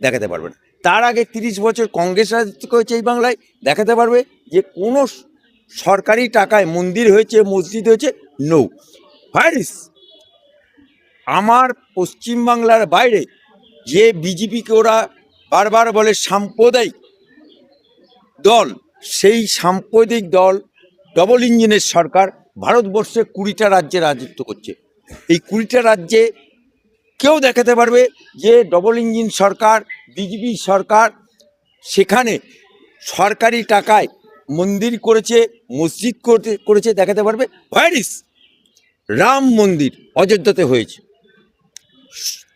দেখাতে পারবে না। তার আগে তিরিশ বছর কংগ্রেস রাজত্ব করেছে এই বাংলায়, দেখাতে পারবে যে কোনো সরকারি টাকায় মন্দির হয়েছে, মসজিদ হয়েছে নো ভাইরিস আমার পশ্চিমবাংলার বাইরে যে বিজেপিকে ওরা বারবার বলে সাম্প্রদায়িক দল, সেই সাম্প্রদায়িক দল ডবল ইঞ্জিনের সরকার ভারতবর্ষে কুড়িটা রাজ্যে রাজত্ব করছে। এই কুড়িটা রাজ্যে কেউ দেখাতে পারবে যে ডবল ইঞ্জিন সরকার বিজেপি সরকার, সেখানে সরকারি টাকায় মন্দির করেছে, মসজিদ করতে, করেছে, দেখাতে পারবে। ভাইরিস রাম মন্দির অযোধ্যাতে হয়েছে।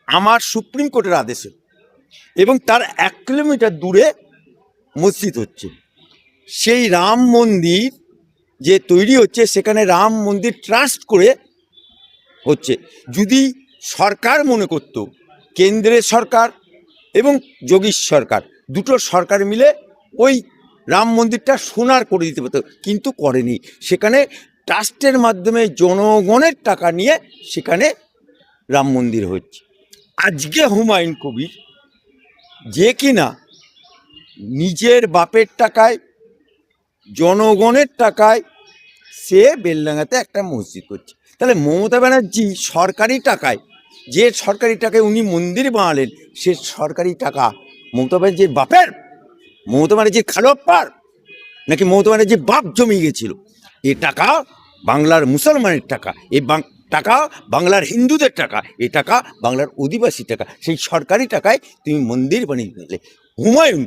আমার সুপ্রিম কোর্টের আদেশে। এবং তার এক কিলোমিটার দূরে মসজিদ হচ্ছে। সেই রাম মন্দির যে তৈরি হচ্ছে, সেখানে রাম মন্দির ট্রাস্ট করে হচ্ছে। যদি সরকার মনে করত, কেন্দ্রের সরকার এবং যোগীশ সরকার। দুটো সরকার মিলে ওই রাম মন্দিরটা সোনার করে দিতে পারত, কিন্তু করেনি। সেখানে ট্রাস্টের মাধ্যমে জনগণের টাকা নিয়ে সেখানে রাম মন্দির হচ্ছে আজকে হুমায়ুন কবির যে কিনা নিজের বাপের টাকায়, জনগণের টাকায় সে বেলডাঙ্গাতে একটা মসজিদ করছে। তাহলে মমতা ব্যানার্জি সরকারি টাকায় যে সরকারি টাকায় উনি মন্দির বানালেন, সে সরকারি টাকা মমতা ব্যানার্জির বাপের, মমতা ব্যানার্জির খালোপ্পার, নাকি মমতা ব্যানার্জির বাপ জমি গেছিল। এ টাকা বাংলার মুসলমানের টাকা, এ টাকা বাংলার হিন্দুদের টাকা, এ টাকা বাংলার অধিবাসী টাকা, সেই সরকারি টাকায় তুমি মন্দির বানিয়ে দিলে হুমায়ুন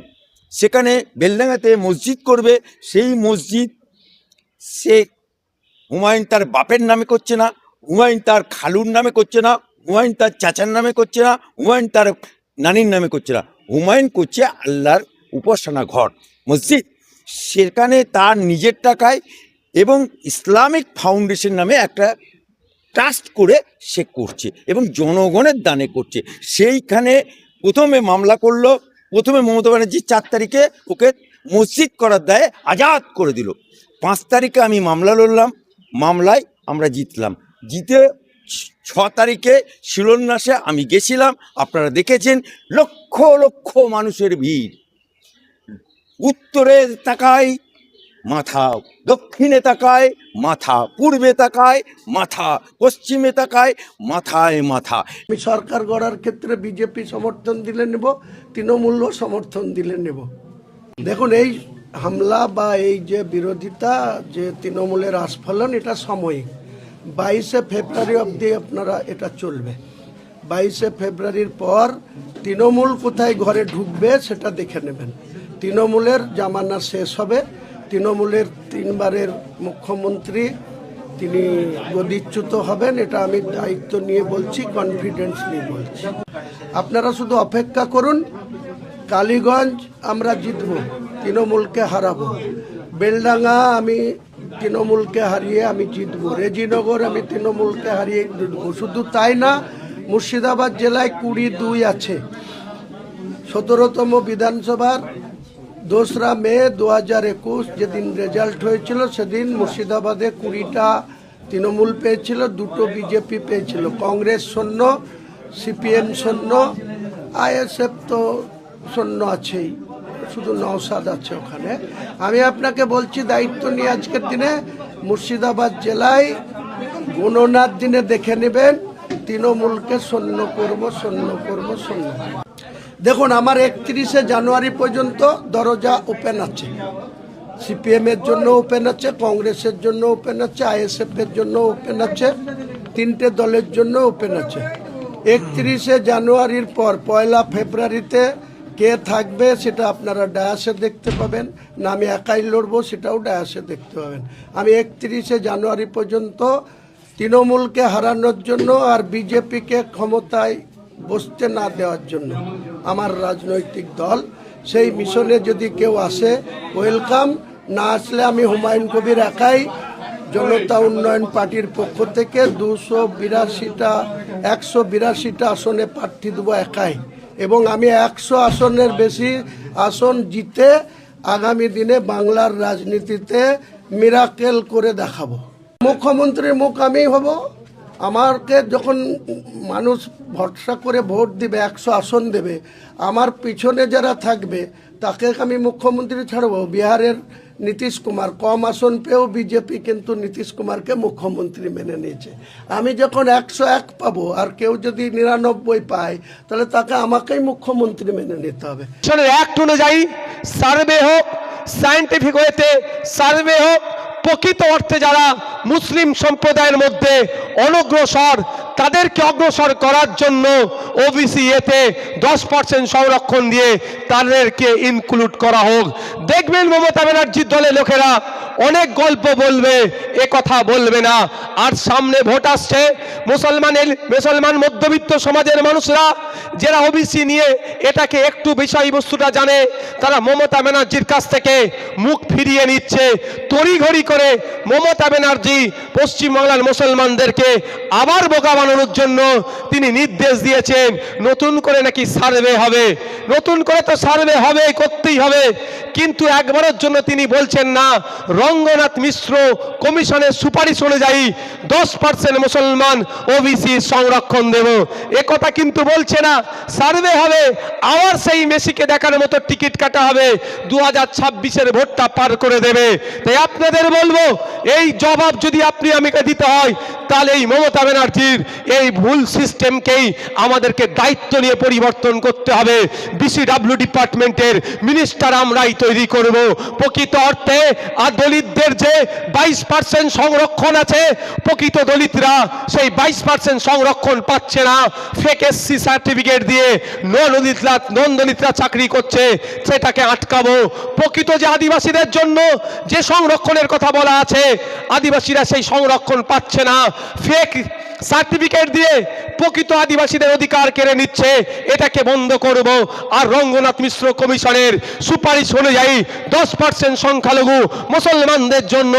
সেখানে বেলডাঙ্গাতে মসজিদ করবে, সেই মসজিদ সে হুমায়ুন তার বাপের নামে করছে না, হুমায়ুন তার খালুর নামে করছে না হুমায়ুন তার চাচার নামে করছে না হুমায়ুন তার নানির নামে করছে না। হুমায়ুন করছে আল্লাহর উপাসনা ঘর, মসজিদ। সেখানে তার নিজের টাকায় এবং ইসলামিক ফাউন্ডেশন নামে একটা ট্রাস্ট করে সে করছে এবং জনগণের দানে করছে। সেইখানে প্রথমে মামলা করল, প্রথমে মমতা ব্যানার্জি চার তারিখে ওকে মসজিদ করার দায়ে আজাদ করে দিল। পাঁচ তারিখে আমি মামলা লড়লাম, মামলায় আমরা জিতলাম। জিতে ছ- তারিখে শিলন্যাসে আমি গেছিলাম। আপনারা দেখেছেন লক্ষ লক্ষ মানুষের ভিড়। উত্তরে তাকায় মাথা দক্ষিণে তাকায় মাথা পূর্বে তাকায় মাথা পশ্চিমে তাকায় মাথায় মাথা। আমি সরকার গড়ার ক্ষেত্রে বিজেপি সমর্থন দিলে নেব, তৃণমূলও সমর্থন দিলে নেব। দেখুন, এই হামলা বা এই যে বিরোধিতা, যে তৃণমূলের আস্ফলন, এটা সাময়িক। বাইশে ফেব্রুয়ারি অবধি আপনারা এটা চলবে। বাইশে ফেব্রুয়ারির পর তৃণমূল কোথায় ঘরে ঢুকবে সেটা দেখে নেবেন। তৃণমূলের জামানা শেষ হবে। তৃণমূলের তিনবারের মুখ্যমন্ত্রী তিনি গদিচ্যুত হবেন, এটা আমি দায়িত্ব নিয়ে বলছি কনফিডেন্স নিয়ে বলছি। আপনারা শুধু অপেক্ষা করুন, কালীগঞ্জ আমরা জিতব, তৃণমূলকে হারাবো। বেলডাঙ্গা আমি তৃণমূলকে হারিয়ে আমি জিতবো। রেজিনগর আমি তৃণমূলকে হারিয়ে জিতবো। শুধু তাই না, মুর্শিদাবাদ জেলায় কুড়ি দুই আছে। সতেরোতম বিধানসভার দোসরা মে দু হাজার একুশ যেদিন রেজাল্ট হয়েছিল, সেদিন মুর্শিদাবাদে কুড়িটা তৃণমূল পেয়েছিল, দুটো বিজেপি পেয়েছিল। কংগ্রেস শূন্য, সিপিএম শূন্য, আইএসএফ তো শূন্য আছেই। শুধু নওসাদ আছে ওখানে। আমি আপনাকে বলছি, দায়িত্ব নিয়ে আজকের দিনে মুর্শিদাবাদ জেলায় গণনার দিনে দেখে নেবেন, তৃণমূলকে শূন্য করব শূন্য করব শূন্য দেখুন, আমার একত্রিশে জানুয়ারি পর্যন্ত দরজা ওপেন আছে। সিপিএম এর জন্য ওপেন আছে কংগ্রেসের জন্য ওপেন আছে, আইএসএফ এর জন্য ওপেন আছে, তিনটে দলের জন্য ওপেন আছে। একত্রিশে জানুয়ারির পর পয়লা ফেব্রুয়ারিতে কে থাকবে সেটা আপনারা ডায়াসে দেখতে পাবেন না আমি একাই লড়বো সেটাও ডায়াসে দেখতে পাবেন। আমি একত্রিশে জানুয়ারি পর্যন্ত তৃণমূলকে হারানোর জন্য আর বিজেপিকে ক্ষমতায় বসতে না দেওয়ার জন্য আমার রাজনৈতিক দল, সেই মিশনে যদি কেউ আসে, ওয়েলকাম। না আসলে আমি হুমায়ুন কবির একাই জনতা উন্নয়ন পার্টির পক্ষ থেকে দুশো বিরাশিটা, একশো বিরাশিটা আসনে প্রার্থী দেবো একাই। এবং আমি একশো আসনের বেশি আসন জিতে আগামী দিনে বাংলার রাজনীতিতে মিরাকেল করে দেখাবো। মুখ্যমন্ত্রীর মুখ আমি হব। আমাকে যখন মানুষ ভরসা করে ভোট দিবে, একশো আসন দেবে, আমার পিছনে যারা থাকবে, তাকে আমি মুখ্যমন্ত্রী ছাড়বো। বিহারের নীতিশ কুমার, কম আসন পেয়েও বিজেপি কিন্তু নীতিশ কুমারকে মুখ্যমন্ত্রী মেনে নিয়েছে। আমি যখন একশো এক পাবো, আর কেউ যদি নিরানব্বই পায়, তাহলে তাকে আমাকেই মুখ্যমন্ত্রী মেনে নিতে হবে। অ্যাক্ট অনুযায়ী সার্ভে হোক সায়েন্টিফিক ওয়েতে সার্ভে হোক প্রকৃত অর্থে যারা মুসলিম সম্প্রদায়ের মধ্যে অনগ্রসর, তাদেরকে অগ্রসর করার জন্য ওবিসি এতে দশ পার্সেন্ট সংরক্ষণ দিয়ে তাদেরকে ইনক্লুড করা হোক। দেখবেন মমতা ব্যানার্জির দলের লোকেরা অনেক গল্প বলবে, এ কথা বলবে না। আর সামনে ভোট আসছে, মুসলমানের, মুসলমান মধ্যবিত্ত সমাজের মানুষরা, যারা ওবিসি নিয়ে এটাকে একটু বিষয়বস্তুটা জানে, তারা মমতা ব্যানার্জির কাছ থেকে মুখ ফিরিয়ে নিচ্ছে। তড়িঘড়ি করে মমতা ব্যানার্জি পশ্চিমবাংলার মুসলমানদেরকে আবার বোকা বানানোর জন্য তিনি নির্দেশ দিয়েছেন, নতুন করে নাকি সার্ভে হবে। নতুন করে তো সার্ভে হবে করতেই হবে। কিন্তু একবারের জন্য তিনি বলছেন না, রঙ্গনাথ মিশ্র কমিশনের সুপারিশ অনুযায়ী দশ পার্সেন্ট মুসলমান ওবিসি সংরক্ষণ দেব। এ কথা কিন্তু বলছে না। সার্ভে হবে, আবার সেই মেসিকে দেখার মতো টিকিট কাটা হবে। দু হাজার ছাব্বিশের ভোটটা পার করে দেবে। তাই আপনাদের বলব, এই জবাব যদি আপনি আমাকে দিতে হয়, তাহলে এই মমতা ব্যানার্জির এই ভুল সিস্টেমকেই আমাদেরকে দায়িত্ব নিয়ে পরিবর্তন করতে হবে। বিসিডাব্লিউ ডিপার্টমেন্টের মিনিস্টার আমরাই তৈরি করব। প্রকৃত অর্থে আর দলিতদের যে বাইশ পার্সেন্ট সংরক্ষণ আছে, প্রকৃত দলিতরা সেই বাইশ পার্সেন্ট সংরক্ষণ পাচ্ছে না। ফেক এসসি সার্টিফিকেট দিয়ে নন দলিতরা নন দলিতরা চাকরি করছে, সেটাকে আটকাবো। প্রকৃত যে আদিবাসীদের জন্য যে সংরক্ষণের কথা বলা আছে, আদিবাসীরা সেই সংরক্ষণ পাচ্ছে না। ফেক সার্টিফিকেট দিয়ে প্রকৃত আদিবাসীদের অধিকার কেড়ে নিচ্ছে। এটাকে বন্ধ করব আর রঙ্গনাথ মিশ্র কমিশনের সুপারিশ অনুযায়ী দশ পার্সেন্ট সংখ্যালঘু মুসলমানদের জন্য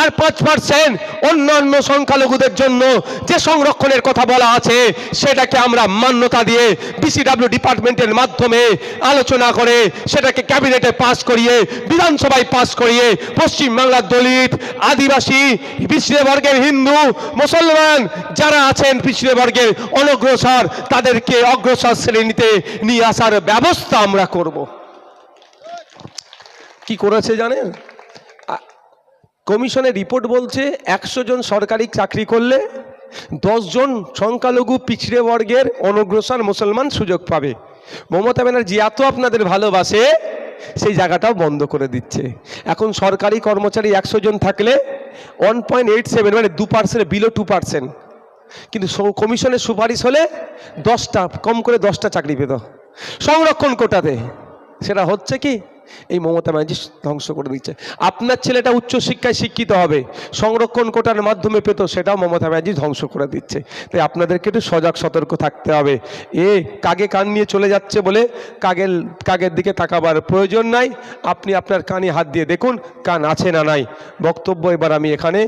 আর পাঁচ পার্সেন্ট অন্যান্য সংখ্যালঘুদের জন্য যে সংরক্ষণের কথা বলা আছে, সেটাকে আমরা মান্যতা দিয়ে বিসিডাব্লিউ ডিপার্টমেন্টের মাধ্যমে আলোচনা করে সেটাকে ক্যাবিনেটে পাস করিয়ে, বিধানসভায় পাস করিয়ে পশ্চিমবাংলার দলিত আদিবাসী পিছিয়ে বর্গের হিন্দু, মুসলমান যারা আছেন পিছিয়ে বর্গের অনগ্রসর, তাদেরকে অগ্রসর শ্রেণীতে নিয়ে আসার ব্যবস্থা আমরা করব। কি করেছে জানেন? কমিশনের রিপোর্ট বলছে একশো জন সরকারি চাকরি করলে জন সংখ্যালঘু পিছড়ে বর্গের অনগ্রসর মুসলমান সুযোগ পাবে। মমতা ব্যানার্জি এত আপনাদের ভালোবাসে, সেই জায়গাটাও বন্ধ করে দিচ্ছে। এখন সরকারি কর্মচারী একশো জন থাকলে ওয়ান পয়েন্ট এইট সেভেন মানে দু পার্সেন্ট বিলো টু পার্সেন্ট কিন্তু কমিশনের সুপারিশ হলে দশটা, কম করে দশটা চাকরি পেত। সংরক্ষণ কোটাতে। সেটা হচ্ছে কি, এই মমতা ব্যানার্জি ধ্বংস করে দিচ্ছে। আপনার ছেলেটা উচ্চশিক্ষায় শিক্ষিত হবে, সংরক্ষণ কোটার মাধ্যমে পেত, সেটাও মমতা ব্যানার্জি ধ্বংস করে দিচ্ছে। তাই আপনাদেরকে একটু সজাগ সতর্ক থাকতে হবে। এ কাগে কান নিয়ে চলে যাচ্ছে বলে কাগের কাগের দিকে তাকাবার প্রয়োজন নাই। আপনি আপনার কানে হাত দিয়ে দেখুন, কান আছে না নাই। বক্তব্য এবার আমি এখানে